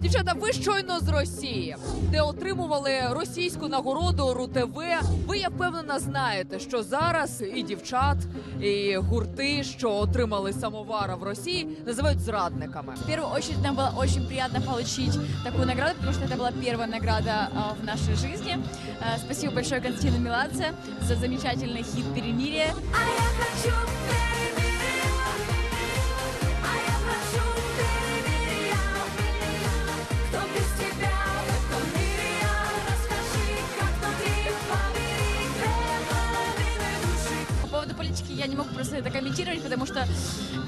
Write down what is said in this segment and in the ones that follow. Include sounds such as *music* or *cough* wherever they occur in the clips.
Дівчата, ви щойно з Росії, де отримували російську нагороду РУ-ТВ. Ви я впевнена знаєте, що зараз і дівчат, і гурти, що отримали самовара в Росії, називають зрадниками. В первую очередь нам было очень приятно получить такую награду, потому что это была первая награда а, в нашей жизни. А, Спасибо большое Константину Меладзе за замечательный хит «Перемирие». А я хочу политики я не могу просто это комментировать, потому что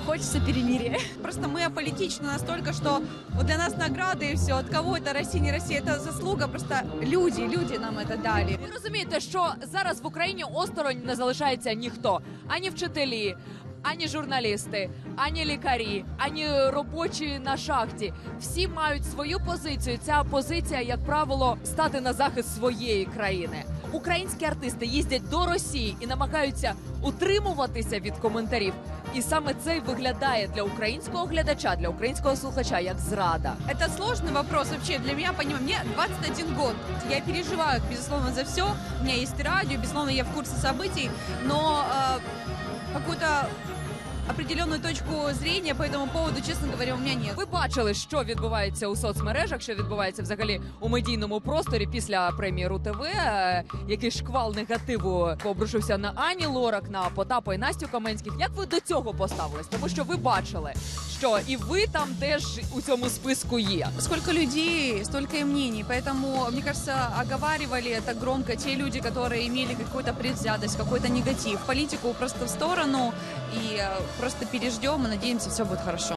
хочется перемирия. *laughs* Просто мы аполитичны настолько, что вот для нас награды и все. От кого это Россия, не Россия, это заслуга. Просто люди, люди нам это дали. Ви розумієте, що зараз в Україні осторонь не залишається ніхто, ані вчителі. Ані журналісти, ані лікарі, ані робочі на шахті. Всі мають свою позицію. Ця позиція, як правило, стати на захист своєї країни. Українські артисти їздять до Росії і намагаються утримуватися від коментарів. І саме це й виглядає для українського глядача, для українського слухача як зрада. Это сложный вопрос вообще для меня, понимаю. Мне 21 год. Я переживаю, безусловно, за все. У меня есть и радио, безусловно, я в курсе событий, но э, какую-то определенную точку зрения по этому поводу, честно говоря, у меня нет. Ви бачили, що відбувається у соцмережах, що відбувається взагалі у медійному просторі після премії РУ-ТВ, е, який шквал негативу обрушився на Ані Лорак, на Потапа і Настю Каменських. Як ви до цього поставились? Тому що ви бачили, що і ви там теж у цьому списку є. Сколько людей, столько и мнений. Поэтому, мне кажется, оговаривали это громко те люди, которые имели какую-то предвзятость, какой-то негатив. Политику просто в сторону и э, просто переждем и надеемся, все будет хорошо.